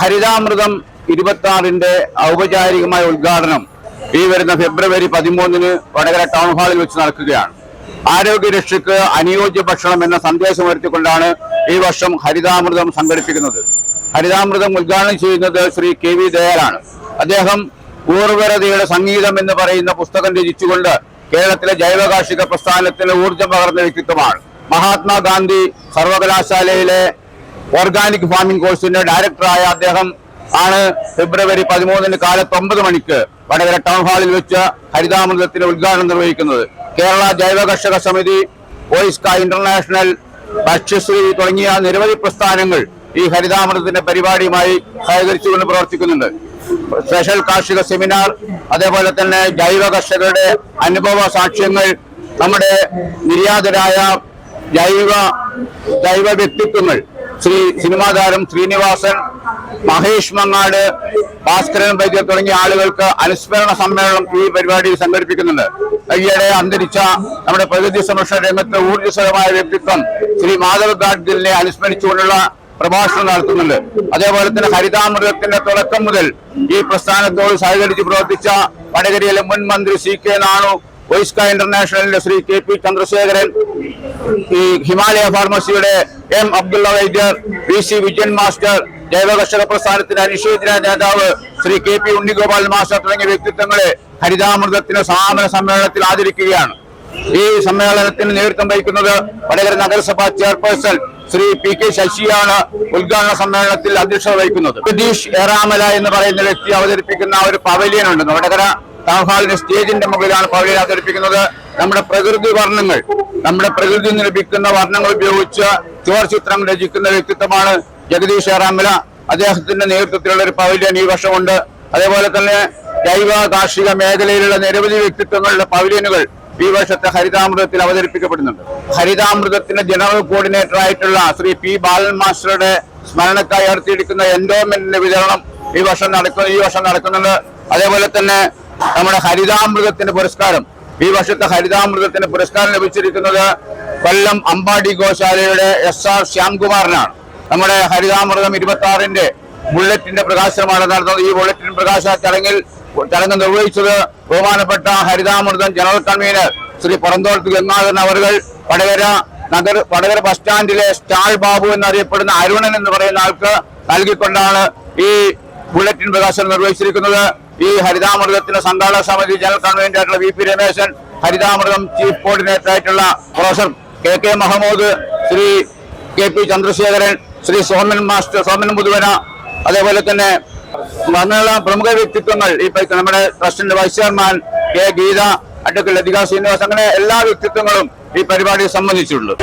ഹരിതാമൃതം ഇരുപത്തി ആറിന്റെ ഔപചാരികമായ ഉദ്ഘാടനം ഈ വരുന്ന ഫെബ്രുവരി പതിമൂന്നിന് വടകര ടൗൺ ഹാളിൽ വെച്ച് നടക്കുകയാണ്. ആരോഗ്യരക്ഷയ്ക്ക് അനുയോജ്യ ഭക്ഷണം എന്ന സന്ദേശം ഉയർത്തിക്കൊണ്ടാണ് ഈ വർഷം ഹരിതാമൃതം സംഘടിപ്പിക്കുന്നത്. ഹരിതാമൃതം ഉദ്ഘാടനം ചെയ്യുന്നത് ശ്രീ കെ വി ദയാലാണ്. അദ്ദേഹം ഊർവരതയുടെ സംഗീതം എന്ന് പറയുന്ന പുസ്തകം രചിച്ചുകൊണ്ട് കേരളത്തിലെ ജൈവകാർഷിക പ്രസ്ഥാനത്തിന് ഊർജം പകർന്ന വ്യക്തിത്വമാണ്. മഹാത്മാഗാന്ധി സർവകലാശാലയിലെ ഓർഗാനിക് ഫാമിംഗ് കോഴ്സിന്റെ ഡയറക്ടറായ അദ്ദേഹം ആണ് ഫെബ്രുവരി പതിമൂന്നിന് കാലത്ത് ഒമ്പത് മണിക്ക് വടകര ടൗൺ ഹാളിൽ വെച്ച് ഹരിതാമൃതത്തിന്റെ ഉദ്ഘാടനം നിർവഹിക്കുന്നത്. കേരള ജൈവ കർഷക സമിതി വോയിസ്ക ഇന്റർനാഷണൽ ഭക്ഷ്യശ്രീ തുടങ്ങിയ നിരവധി പ്രസ്ഥാനങ്ങൾ ഈ ഹരിതാമൃതത്തിന്റെ പരിപാടിയുമായി സഹകരിച്ചുകൊണ്ട് പ്രവർത്തിക്കുന്നുണ്ട്. സ്പെഷ്യൽ കാർഷിക സെമിനാർ അതേപോലെ തന്നെ ജൈവ കർഷകരുടെ അനുഭവ സാക്ഷ്യങ്ങൾ നമ്മുടെ നിര്യാതരായ ജൈവ ജൈവ വ്യക്തിത്വങ്ങൾ ശ്രീ സിനിമാ താരം ശ്രീനിവാസൻ മഹേഷ് മങ്ങാട് ഭാസ്കരൻ വൈദ്യർ തുടങ്ങിയ ആളുകൾക്ക് അനുസ്മരണ സമ്മേളനം ഈ പരിപാടിയിൽ സംഘടിപ്പിക്കുന്നുണ്ട്. ഈയിടെ അന്തരിച്ച നമ്മുടെ പ്രകൃതി സംരക്ഷണ രംഗത്തെ ഊർജസ്വലമായ വ്യക്തിത്വം ശ്രീ മാധവ് ഗാഡ്ഗിലിനെ അനുസ്മരിച്ചുകൊണ്ടുള്ള പ്രഭാഷണം നടത്തുന്നുണ്ട്. അതേപോലെ തന്നെ ഹരിതാമൃതത്തിന്റെ തുടക്കം മുതൽ ഈ പ്രസ്ഥാനത്തോട് സഹകരിച്ച് പ്രവർത്തിച്ച വടകരയിലെ മുൻ മന്ത്രി സി കെ നാണു വൈസ്ക ഇന്റർനാഷണലിന്റെ ശ്രീ കെ പി ചന്ദ്രശേഖരൻ ഈ ഹിമാലയ ഫാർമസിയുടെ എം അബ്ദുള്ള വൈദ്യർ വി സി വിജയൻ മാസ്റ്റർ ജൈവകർഷക പ്രസ്ഥാനത്തിന്റെ അനുശോചന നേതാവ് Shri K P Unnigopal master തുടങ്ങിയ വ്യക്തിത്വങ്ങളെ ഹരിതാമൃതത്തിന് സമാപന സമ്മേളനത്തിൽ ആദരിക്കുകയാണ്. ഈ സമ്മേളനത്തിന് നേതൃത്വം വഹിക്കുന്നത് വടകര നഗരസഭാ ചെയർപേഴ്സൺ ശ്രീ പി കെ ശശിയാണ്. ഉദ്ഘാടന സമ്മേളനത്തിൽ അധ്യക്ഷത വഹിക്കുന്നത്. ഏറാമല എന്ന് പറയുന്ന വ്യക്തി അവതരിപ്പിക്കുന്ന ഒരു പവലിയൻ ഉണ്ട് വടകര ടൗൺ ഹാളിന്റെ സ്റ്റേജിന്റെ മുകളിലാണ് പവലിയൻ അവതരിപ്പിക്കുന്നത്. നമ്മുടെ പ്രകൃതി വർണങ്ങൾ നമ്മുടെ പ്രകൃതി നിന്ന് ലഭിക്കുന്ന വർണങ്ങൾ ഉപയോഗിച്ച് ചുവർ ചിത്രം രചിക്കുന്ന വ്യക്തിത്വമാണ് ജഗദീഷ് ഏറാമല അദ്ദേഹത്തിന്റെ നേതൃത്വത്തിലുള്ള ഒരു പവലിയൻ ഈ വർഷമുണ്ട്. അതേപോലെ തന്നെ ജൈവ കാർഷിക മേഖലയിലുള്ള നിരവധി വ്യക്തിത്വങ്ങളുടെ പവലിയനുകൾ ഈ വർഷത്തെ ഹരിതാമൃതത്തിൽ അവതരിപ്പിക്കപ്പെടുന്നുണ്ട്. ഹരിതാമൃതത്തിന്റെ ജനറൽ കോർഡിനേറ്റർ ആയിട്ടുള്ള ശ്രീ പി ബാലൻ മാസ്റ്ററുടെ സ്മരണക്കായി നടത്തിയിരിക്കുന്ന എൻഡോമെന്റിന്റെ വിതരണം ഈ വർഷം നടക്കുന്നു ഈ വർഷം നടക്കുന്നുണ്ട്. അതേപോലെ തന്നെ നമ്മുടെ ഹരിതാമൃതത്തിന്റെ പുരസ്കാരം. ഈ വർഷത്തെ ഹരിതാമൃതത്തിന്റെ പുരസ്കാരം ലഭിച്ചിരിക്കുന്നത് കൊല്ലം അമ്പാടി ഗോശാലയുടെ എസ് ആർ ശ്യാംകുമാറിനാണ്. നമ്മുടെ ഹരിതാമൃതം ഇരുപത്തി ആറിന്റെ ബുള്ളറ്റിന്റെ പ്രകാശനമാണ് നടന്നത്. ഈ ബുള്ളറ്റിൻ പ്രകാശന ചടങ്ങിൽ ചടങ്ങ് നിർവഹിച്ചത് ബഹുമാനപ്പെട്ട ഹരിതാമൃതം ജനറൽ കൺവീനർ ശ്രീ പുറന്തോളത്ത് ഗംഗാധരൻ അവർകൾ വടകര നഗർ വടകര ബസ് സ്റ്റാൻഡിലെ സ്റ്റാൾ ബാബു എന്നറിയപ്പെടുന്ന അരുണൻ എന്ന് പറയുന്ന ആൾക്ക് നൽകിക്കൊണ്ടാണ് ഈ ബുള്ളറ്റിൻ പ്രകാശനം നിർവഹിച്ചിരിക്കുന്നത് ഈ ഹരിതാമൃതത്തിന്റെ സംഘാടക സമിതി ജനറൽ കൺവീനർ ആയിട്ടുള്ള V P Rameshan Harithamritham chief coordinator ആയിട്ടുള്ള professor K K Mahammood Shri K P Chandrasekharan Shri Soman master Soman Muthuvana അതേപോലെ തന്നെ വന്നുള്ള പ്രമുഖ വ്യക്തിത്വങ്ങൾ ഈ നമ്മുടെ ട്രസ്റ്റിന്റെ vice chairman K Geetha advocate Lathika Srinivas അങ്ങനെ എല്ലാ വ്യക്തിത്വങ്ങളും ഈ പരിപാടിയെ സംബന്ധിച്ചിട്ടുണ്ട്.